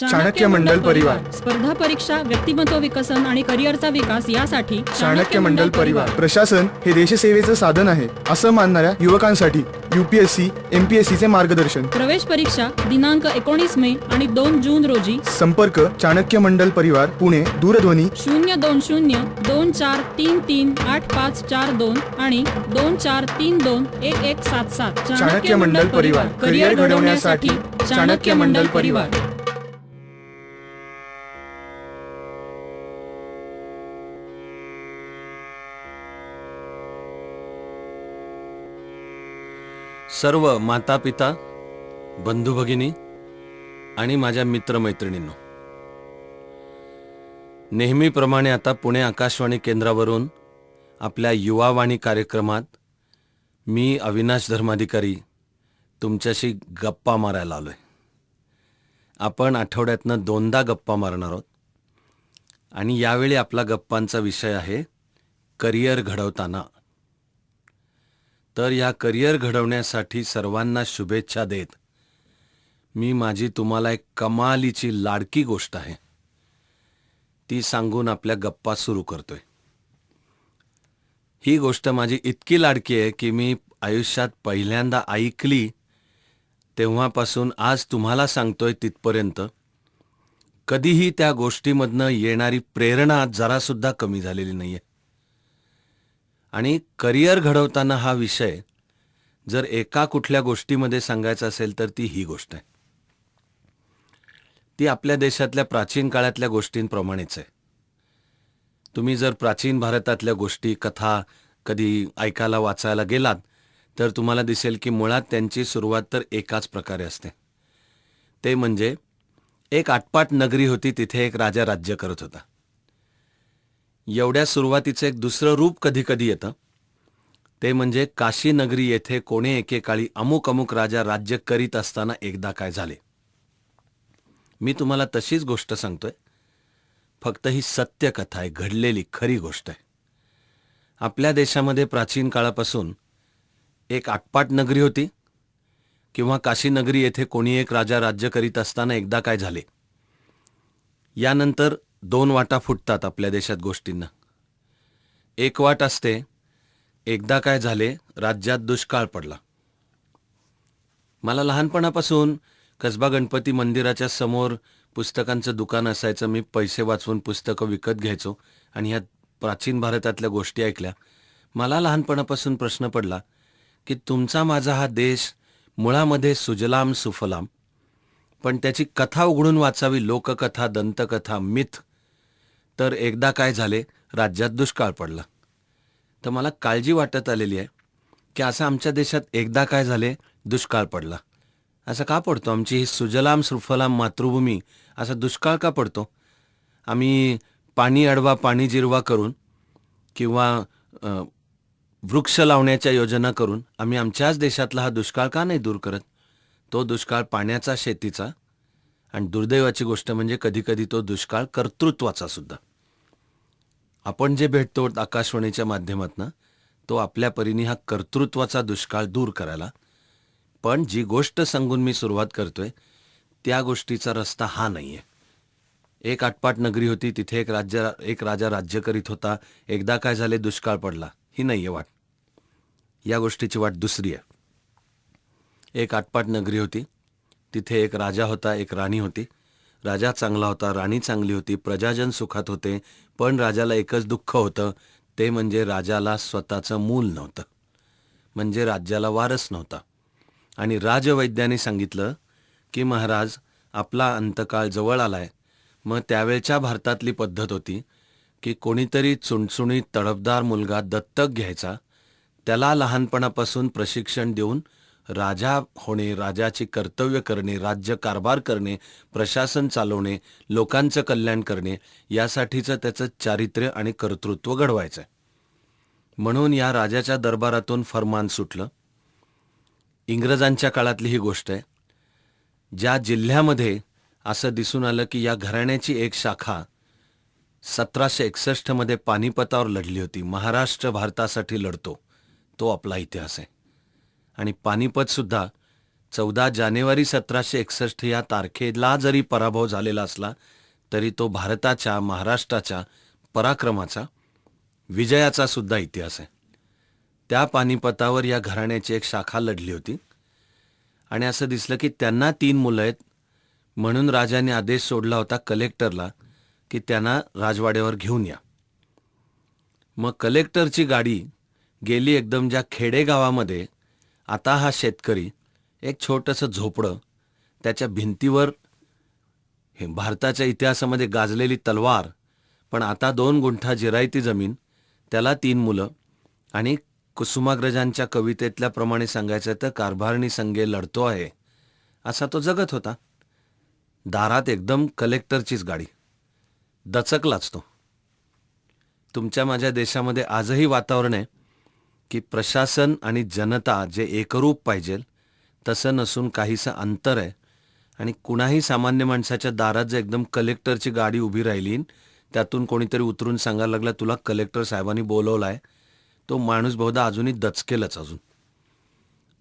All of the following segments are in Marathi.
चाणक्य मंडल परिवार. स्पर्धा परीक्षा व्यक्तिमत्व विकसन आणि करिअरचा विकास यासाठी चाणक्य मंडल परिवार. प्रशासन हे देशसेवेचं साधन आहे असं मानणाऱ्या युवकांसाठी युपीएससी एमपीएससी चे मार्गदर्शन. प्रवेश परीक्षा दिनांक एकोणीस मे आणि दोन जून रोजी. संपर्क चाणक्य मंडल परिवार पुणे दूरध्वनी. शून्य दोन शून्य दोन चार तीन तीन आठ पाच चार दोन आणि दोन चार तीन दोन एक एक सात सात. चाणक्य मंडल परिवार. करिअर घडवण्यासाठी चाणक्य मंडल परिवार. सर्व माता पिता बंधू भगिनी आणि माझ्या मित्रमैत्रिणींनो नेहमीप्रमाणे आता पुणे आकाशवाणी केंद्रावरून आपल्या युवावाणी कार्यक्रमात मी अविनाश धर्माधिकारी तुमच्याशी गप्पा मारायला आलो आहे आपण आठवड्यातनं दोनदा गप्पा मारणार आहोत आणि यावेळी आपला गप्पांचा विषय आहे करिअर घडवताना. तर या करिअर घडवण्यासाठी सर्वांना शुभेच्छा देत. मी माझी तुम्हाला एक कमालीची लाडकी गोष्ट आहे. ती सांगून आपल्या गप्पा सुरू करतोय. ही गोष्ट माझी इतकी लाडकी आहे की मी आयुष्यात पहिल्यांदा ऐकली तेव्हापासून आज तुम्हाला सांगतोय तिथपर्यंत. कधीही त्या गोष्टीमधनं येणारी प्रेरणा जरासुद्धा कमी झालेली नाहीये. आणि करिअर घडवताना हा विषय जर एका कुठल्या गोष्टीमध्ये सांगायचा असेल तर ती ही गोष्ट आहे. ती आपल्या देशातल्या प्राचीन काळातल्या गोष्टींप्रमाणेच आहे. तुम्ही जर प्राचीन भारतातल्या गोष्टी कथा कधी ऐकायला वाचायला गेलात तर तुम्हाला दिसेल की मुळात त्यांची सुरुवात तर एकाच प्रकारे असते. ते म्हणजे एक आटपाट नगरी होती तिथे एक राजा राज्य करत होता. एवढ्या सुरुवातीचं एक दुसरं रूप कधी कधी येतं. ते म्हणजे काशीनगरी येथे कोणे एकेकाळी अमुक अमुक राजा राज्य करीत असताना एकदा काय झाले. मी तुम्हाला तशीच गोष्ट सांगतोय. फक्त ही सत्य कथा आहे घडलेली खरी गोष्ट आहे. आपल्या देशामध्ये प्राचीन काळापासून एक आटपाट नगरी होती किंवा काशीनगरी येथे कोणी एक राजा राज्य करीत असताना एकदा काय झाले. यानंतर दोन वाटा फुटतात आपल्या देशात गोष्टींना. एक वाट असते एकदा काय झाले राज्यात दुष्काळ पडला. मला लहानपणापासून कसबा गणपती मंदिराच्या समोर पुस्तकांचं दुकान असायचं मी पैसे वाचवून पुस्तकं विकत घ्यायचो आणि ह्या प्राचीन भारतातल्या गोष्टी ऐकल्या. मला लहानपणापासून प्रश्न पडला की तुमचा माझा हा देश मुळामध्ये सुजलाम सुफलाम पण त्याची कथा उघडून वाचावी लोककथा दंतकथा मिथ तर एकदा काय झाले राज्यात दुष्काळ पडला. तर मला काळजी वाटत आलेली आहे की असं आमच्या देशात एकदा काय झाले दुष्काळ पडला. असं का पडतो? आमची ही सुजलाम सुफलाम मातृभूमी असा दुष्काळ का पडतो? आम्ही पाणी अडवा पाणी जिरवा करून किंवा वृक्ष लावण्याच्या योजना करून आम्ही आमच्याच देशातला हा दुष्काळ का नाही दूर करत? तो दुष्काळ पाण्याचा शेतीचा आणि दुर्दैवाची गोष्ट म्हणजे कधीकधी तो दुष्काळ कर्तृत्वाचा सुद्धा. आपण जे भेटतो आकाशवाणीच्या माध्यमातनं तो आपल्या परीने हा कर्तृत्वाचा दुष्काळ दूर करायला. पण जी गोष्ट सांगून मी सुरुवात करतोय त्या गोष्टीचा रस्ता हा नाहीये. एक आटपाट नगरी होती तिथे एक राज्य एक राजा राज्य करीत होता. एकदा काय झाले दुष्काळ पडला. ही नाहीये वाट. या गोष्टीची वाट दुसरी आहे. एक आटपाट नगरी होती. तिथे एक राजा होता एक राणी होती. राजा चांगला होता राणी चांगली होती प्रजाजन सुखात होते पण राजाला एकच दुःख होतं ते म्हणजे राजाला स्वतःचं मूल नव्हतं. म्हणजे राज्याला वारस नव्हता. आणि राजवैद्याने सांगितलं की महाराज आपला अंतकाळ जवळ आलाय. मग त्यावेळच्या भारतातली पद्धत होती की कोणीतरी चुणचुणीत तडफदार मुलगा दत्तक घ्यायचा. त्याला लहानपणापासून प्रशिक्षण देऊन राजा होणे राजाची कर्तव्य करणे राज्य कारभार करणे प्रशासन चालवणे लोकांचं कल्याण करणे यासाठीचं त्याचं चारित्र्य आणि कर्तृत्व घडवायचं म्हणून या राजाच्या दरबारातून फरमान सुटलं. इंग्रजांच्या काळातली ही गोष्ट आहे. ज्या जिल्ह्यामध्ये असं दिसून आलं की या घराण्याची एक शाखा सतराशे एकसष्टमध्ये पानिपतावर लढली होती. महाराष्ट्र भारतासाठी लढतो. तो आपला इतिहास आहे. आणि पानिपतसुद्धा चौदा जानेवारी सतराशे एकसष्ट या तारखेला जरी पराभव झालेला असला तरी तो भारताच्या महाराष्ट्राच्या पराक्रमाचा विजयाचा सुद्धा इतिहास आहे. त्या पानिपतावर या घराण्याची एक शाखा लढली होती. आणि असं दिसलं की त्यांना तीन मुलं आहेत म्हणून राजाने आदेश सोडला होता कलेक्टरला की त्यांना राजवाड्यावर घेऊन या. मग कलेक्टरची गाडी गेली एकदम ज्या खेडेगावामध्ये आता हा शेतकरी एक छोटंसं झोपडं त्याच्या भिंतीवर हे भारताच्या इतिहासामध्ये गाजलेली तलवार पण आता दोन गुंठा जिरायती जमीन त्याला तीन मुलं आणि कुसुमाग्रजांच्या कवितेतल्या प्रमाणे सांगायचं तर कारभारणी संघे लढतो आहे असा तो जगत होता. दारात एकदम कलेक्टरचीच गाडी. दचकलाच तो. तुमच्या माझ्या देशामध्ये आजही वातावरण आहे. की प्रशासन आणि जनता जे एकरूप पाहिजे तसं नसून काहीसं अंतर आहे. आणि कुणाही सामान्य माणसाच्या दारात जर एकदम कलेक्टरची गाडी उभी राहिली त्यातून कोणीतरी उतरून सांगायला लागला तुला कलेक्टर साहेबांनी बोलवला आहे तो माणूस बहुधा अजूनही दचकेलच अजून.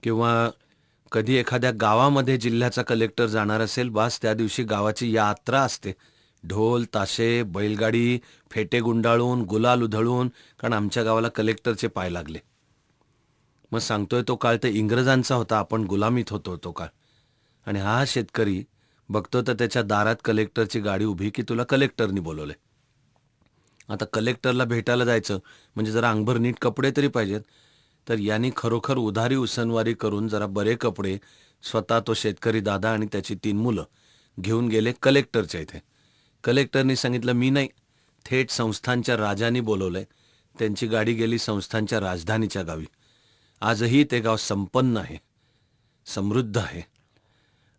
किंवा कधी एखाद्या गावामध्ये जिल्ह्याचा कलेक्टर जाणार असेल बास त्या दिवशी गावाची यात्रा असते. ढोल ताशे बैलगाडी फेटे गुंडाळून गुलाल उधळून कारण आमच्या गावाला कलेक्टरचे पाय लागले. मग सांगतोय तो काळ तर इंग्रजांचा होता आपण गुलामीत होतो तो काळ. आणि हा शेतकरी बघतो तर त्याच्या दारात कलेक्टरची गाडी उभी की तुला कलेक्टरनी बोलवले आता कलेक्टरला भेटायला जायचं म्हणजे जरा अंगभर नीट कपडे तरी पाहिजेत तर यांनी खरोखर उधारी उसनवारी करून जरा बरे कपडे स्वतः तो शेतकरी दादा आणि त्याची तीन मुलं घेऊन गेले कलेक्टरच्या इथे. कलेक्टरनी सांगितलं मी नाही थेट संस्थांच्या राजांनी बोलवलंय. त्यांची गाडी गेली संस्थांच्या राजधानीच्या गावी. आजही ते गाव संपन्न आहे समृद्ध आहे.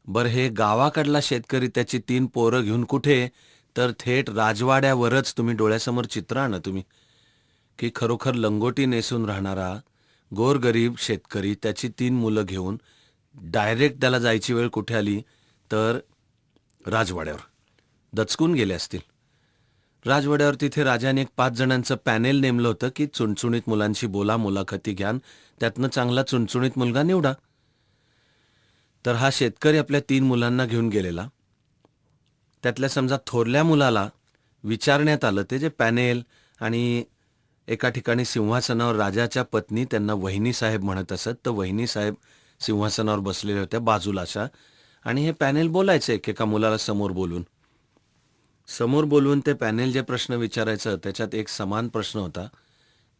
बरं हे गावाकडला शेतकरी त्याची तीन पोरं घेऊन कुठे? तर थेट राजवाड्यावरच तुम्ही डोळ्यासमोर चित्र आणा तुम्ही. की खरोखर लंगोटी नेसून राहणारा गोरगरीब शेतकरी त्याची तीन मुलं घेऊन डायरेक्ट त्याला जायची वेळ कुठे आली? तर राजवाड्यावर. दचकून गेले असतील. राजवाड्यावर तिथे राजाने एक पाच जणांचं पॅनेल नेमलं होतं की चुणचुणीत मुलांशी बोला मुलाखती घ्यान. त्यातनं चांगला चुणचुणीत मुलगा निवडा. तर हा शेतकरी आपल्या तीन मुलांना घेऊन गेलेला. त्यातल्या समजा थोरल्या मुलाला विचारण्यात आलं ते जे पॅनेल आणि एका ठिकाणी सिंहासनावर राजाच्या पत्नी त्यांना वहिनी साहेब म्हणत असत तर वहिनी साहेब सिंहासनावर बसलेल्या होत्या बाजूला अशा. आणि हे पॅनेल बोलायचं एकेका मुलाला समोर बोलून. समोर बोलवून ते पॅनेल जे प्रश्न विचारायचं त्याच्यात एक समान प्रश्न होता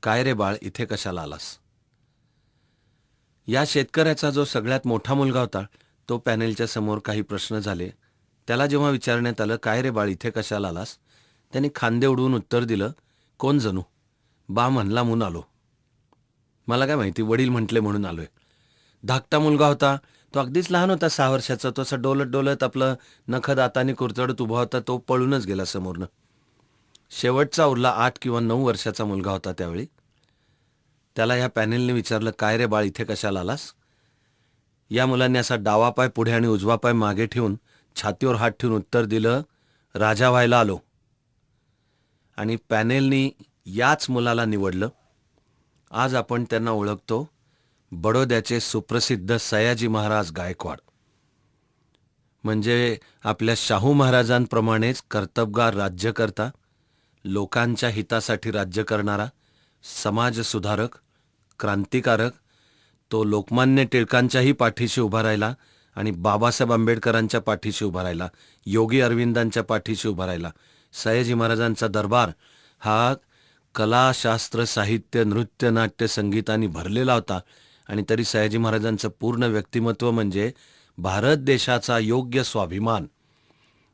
काय रे बाळ इथे कशाला आलास? या शेतकऱ्याचा जो सगळ्यात मोठा मुलगा होता तो पॅनेलच्या समोर काही प्रश्न झाले. त्याला जेव्हा विचारण्यात आलं काय रे बाळ इथे कशाला आलास? त्यांनी खांदे उडवून उत्तर दिलं कोण जणू? बा म्हणला म्हणून आलो. मला काय माहिती वडील म्हटले म्हणून आलोय. धाकटा मुलगा होता तो अगदीच लहान होता सहा वर्षाचा. तो असं डोलत डोलत आपलं नख दाताने कुरतडत उभा होता तो पळूनच गेला समोरनं. शेवटचा उरला आठ किंवा नऊ वर्षाचा मुलगा होता त्यावेळी. त्याला ह्या पॅनेलने विचारलं काय रे बाळ इथे कशाला आलास? या मुलांनी असा डावा पाय पुढे आणि उजवा पाय मागे ठेवून छातीवर हात ठेवून उत्तर दिलं राजा व्हायला आलो. आणि पॅनेलनी याच मुलाला निवडलं. आज आपण त्यांना ओळखतो. बडोद्याचे सुप्रसिद्ध सयाजी महाराज गायकवाड. म्हणजे आपल्या शाहू महाराजांप्रमाणेच कर्तबगार राज्यकर्ता लोकांच्या हितासाठी राज्य करणारा समाजसुधारक क्रांतिकारक तो लोकमान्य टिळकांच्याही पाठीशी उभा राहिला आणि बाबासाहेब आंबेडकरांच्या पाठीशी उभा राहिला योगी अरविंदांच्या पाठीशी उभा राहिला. सयाजी महाराजांचा दरबार हा कला शास्त्र साहित्य नृत्य नाट्य संगीतानी भरलेला होता. आणि तरी सयाजी महाराजांचं पूर्ण व्यक्तिमत्व म्हणजे भारत देशाचा योग्य स्वाभिमान.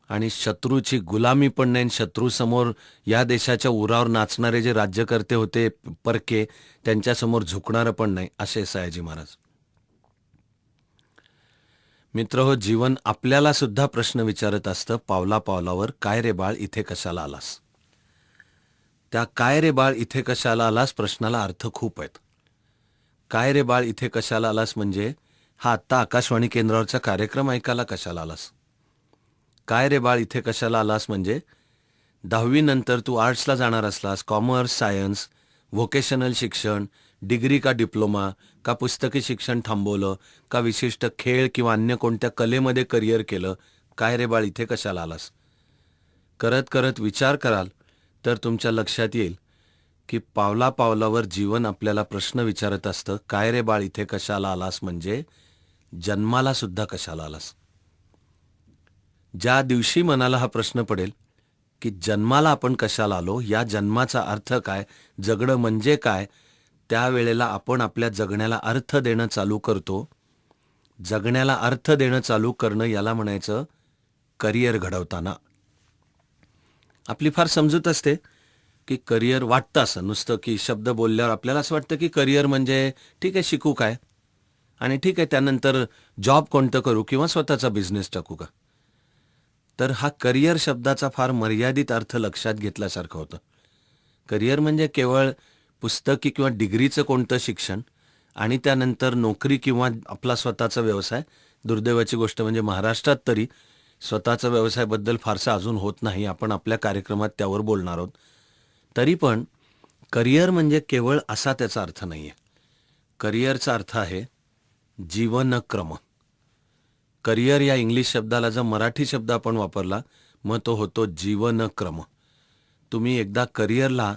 आणि शत्रूची गुलामी पण नाही शत्रूसमोर या देशाच्या उरावर नाचणारे जे राज्यकर्ते होते परके त्यांच्यासमोर झुकणारं पण नाही असे सयाजी महाराज. मित्र हो जीवन आपल्याला सुद्धा प्रश्न विचारत असतं पावला पावलावर काय रे बाळ इथे कशाला आलास? त्या काय रे बाळ इथे कशाला आलास प्रश्नाला अर्थ खूप आहेत. काय रे बाळ इथे कशाला आलास म्हणजे? हा आत्ता आकाशवाणी केंद्रावरचा कार्यक्रम ऐकायला कशाला आलास? काय रे बाळ इथे कशाला आलास म्हणजे? दहावीनंतर तू आर्ट्सला जाणार असलास कॉमर्स सायन्स व्होकेशनल शिक्षण डिग्री का डिप्लोमा का पुस्तकी शिक्षण थांबवलं का विशिष्ट खेळ किंवा अन्य कोणत्या कलेमध्ये करिअर केलं काय रे बाळ इथे कशाला आलास? करत करत विचार कराल तर तुमच्या लक्षात येईल. की पावला पावलावर जीवन आपल्याला प्रश्न विचारत असतं काय रे बाळ इथे कशाला आलास म्हणजे? जन्माला सुद्धा कशाला आलास? ज्या दिवशी मनाला हा प्रश्न पडेल की जन्माला आपण कशाला आलो या जन्माचा अर्थ काय जगणं म्हणजे काय त्यावेळेला आपण आपल्या जगण्याला अर्थ देणं चालू करतो. जगण्याला अर्थ देणं चालू करणं याला म्हणायचं करिअर घडवताना. आपली फार समजूत असते. की करिअर वाटतं असं. नुसतं की शब्द बोलल्यावर आपल्याला असं वाटतं की करिअर म्हणजे ठीक आहे शिकू काय? आणि ठीक आहे त्यानंतर जॉब कोणतं करू किंवा स्वतःचा बिझनेस टाकू का? तर हा करिअर शब्दाचा फार मर्यादित अर्थ लक्षात घेतल्यासारखं होतं. करिअर म्हणजे केवळ पुस्तकी किंवा डिग्रीचं कोणतं शिक्षण आणि त्यानंतर नोकरी किंवा आपला स्वतःचा व्यवसाय. दुर्दैवाची गोष्ट म्हणजे महाराष्ट्रात तरी स्वतःचा व्यवसायाबद्दल फारसा अजून होत नाही. आपण आपल्या कार्यक्रमात त्यावर बोलणार आहोत. तरी पण करिअर म्हणजे केवळ असा त्याचा अर्थ नाही आहे करिअरचा अर्थ आहे जीवनक्रम. करिअर या इंग्लिश शब्दाला जर मराठी शब्द आपण वापरला मग तो होतो जीवनक्रम. तुम्ही एकदा करिअरला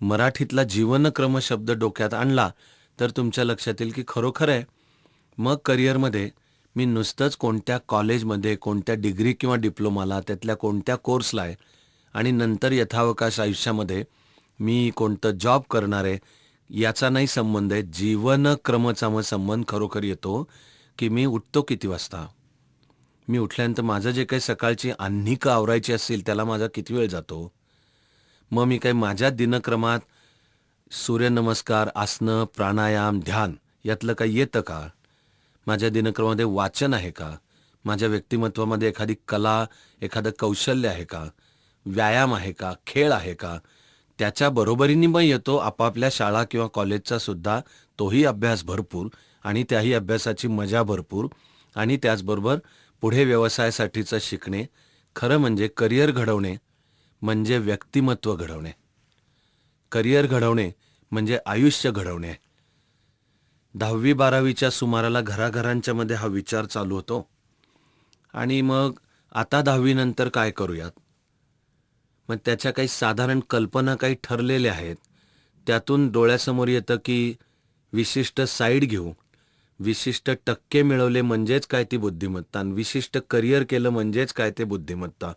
मराठीतला जीवनक्रम शब्द डोक्यात आणला तर तुमच्या लक्षात येईल की खरोखर आहे मग करिअरमध्ये मी नुसतंच कोणत्या कॉलेजमध्ये कोणत्या डिग्री किंवा डिप्लोमाला त्यातल्या कोणत्या कोर्सला आहे आणि नंतर यथावकाश आयुष्यामध्ये मी कोणतं जॉब करणार आहे याचा नाही संबंध आहे. जीवनक्रमचा मग संबंध खरोखर येतो की मी उठतो किती वाजता? मी उठल्यानंतर माझं जे काही सकाळची आन्निकं आवरायची असेल त्याला माझा किती वेळ जातो? मग मी काही माझ्या दिनक्रमात सूर्यनमस्कार आसनं प्राणायाम ध्यान यातलं काही येतं का? माझ्या दिनक्रमामध्ये वाचन आहे का? माझ्या व्यक्तिमत्वामध्ये एखादी कला एखादं कौशल्य आहे का? व्यायाम आहे का खेळ आहे का त्याच्या बरोबरीने मग येतो आपापल्या शाळा किंवा कॉलेजचा सुद्धा. तोही अभ्यास भरपूर आणि त्याही अभ्यासाची मजा भरपूर आणि त्याचबरोबर पुढे व्यवसायासाठीचं शिकणे खरं म्हणजे करिअर घडवणे म्हणजे व्यक्तिमत्व घडवणे. करिअर घडवणे म्हणजे आयुष्य घडवणे. दहावी बारावीच्या सुमाराला घराघरांच्या मध्ये हा विचार चालू होतो. आणि मग आता दहावीनंतर काय करूयात? मग त्याच्या काही साधारण कल्पना काही ठरलेल्या आहेत. त्यातून डोळ्यासमोर येतं की विशिष्ट साईड घेऊ. विशिष्ट टक्के मिळवले म्हणजेच काय ती बुद्धिमत्ता आणि विशिष्ट करिअर केलं म्हणजेच काय ते बुद्धिमत्ता.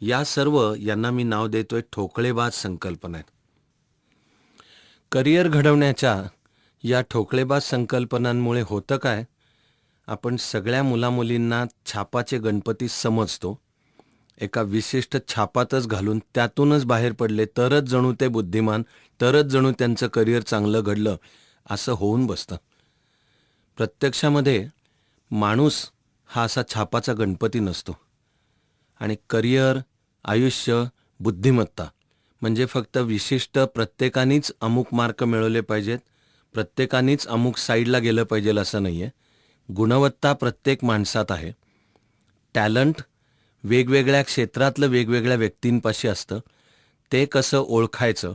या सर्व यांना मी नाव देतोय ठोकळेबाज संकल्पना आहेत करिअर घडवण्याच्या या ठोकळेबाज संकल्पनांमुळे होतं काय? आपण सगळ्या मुलामुलींना छापाचे गणपती समजतो. एका विशिष्ट छापातच घालून त्यातूनच बाहेर पडले तरच जणू ते बुद्धिमान तरच जणू त्यांचं करिअर चांगलं घडलं असं होऊन बसतं. प्रत्यक्षामध्ये माणूस हा असा छापाचा गणपती नसतो. आणि करिअर आयुष्य बुद्धिमत्ता म्हणजे फक्त विशिष्ट प्रत्येकानेच अमुक मार्क मिळवले पाहिजेत प्रत्येकानेच अमुक साईडला गेलं पाहिजे असं नाही आहे गुणवत्ता प्रत्येक माणसात आहे. टॅलंट वेगवेगळ्या क्षेत्रातलं वेगवेगळ्या व्यक्तींपाशी असतं. ते कसं ओळखायचं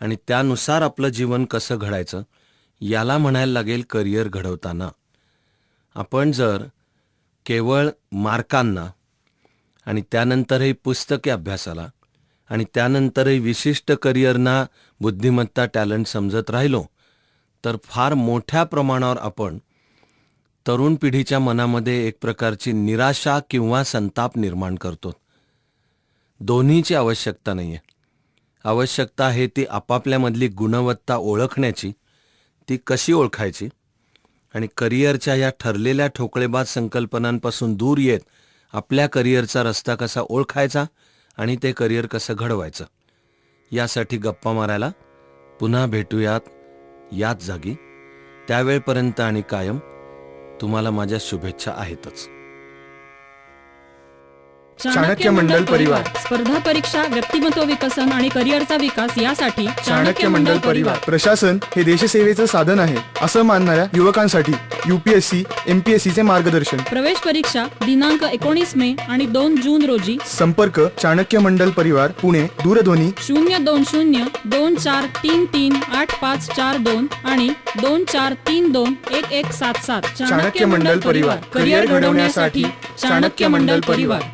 आणि त्यानुसार आपलं जीवन कसं घडायचं याला म्हणायला लागेल करिअर घडवताना. आपण जर केवळ मार्कांना आणि त्यानंतरही पुस्तकी अभ्यासाला आणि त्यानंतरही विशिष्ट करिअरना बुद्धिमत्ता टॅलेंट समजत राहिलो तर फार मोठ्या प्रमाणावर आपण तरुण पिढीच्या मनामध्ये एक प्रकारची निराशा किंवा संताप निर्माण करतो. दोन्हीची आवश्यकता नाही आहे आवश्यकता आहे ती आपापल्यामधली गुणवत्ता ओळखण्याची ती कशी ओळखायची आणि करिअरच्या या ठरलेल्या ठोकळेबाज संकल्पनांपासून दूर येत आपल्या करिअरचा रस्ता कसा ओळखायचा आणि ते करिअर कसं घडवायचं. यासाठी गप्पा मारायला पुन्हा भेटूयात याच जागी. त्यावेळपर्यंत आणि कायम तुम्हाला माझ्या शुभेच्छा आहेतच. चाणक्य मंडल परिवार. स्पर्धा परीक्षा व्यक्तिमत्व विकसन आणि करिअरचा विकास यासाठी चाणक्य मंडल परिवार. प्रशासन हे देशसेवेचं साधन आहे असं मानणाऱ्या युवकांसाठी युपीएससी एमपीएससी चे मार्गदर्शन. प्रवेश परीक्षा दिनांक एकोणीस मे आणि दोन जून रोजी. संपर्क चाणक्य मंडल परिवार पुणे दूरध्वनी. शून्य दोन शून्य दोन चार तीन तीन आठ पाच चार दोन आणि दोन चार तीन दोन एक एक सात सात. चाणक्य मंडल परिवार. करिअर घडवण्यासाठी चाणक्य मंडल परिवार.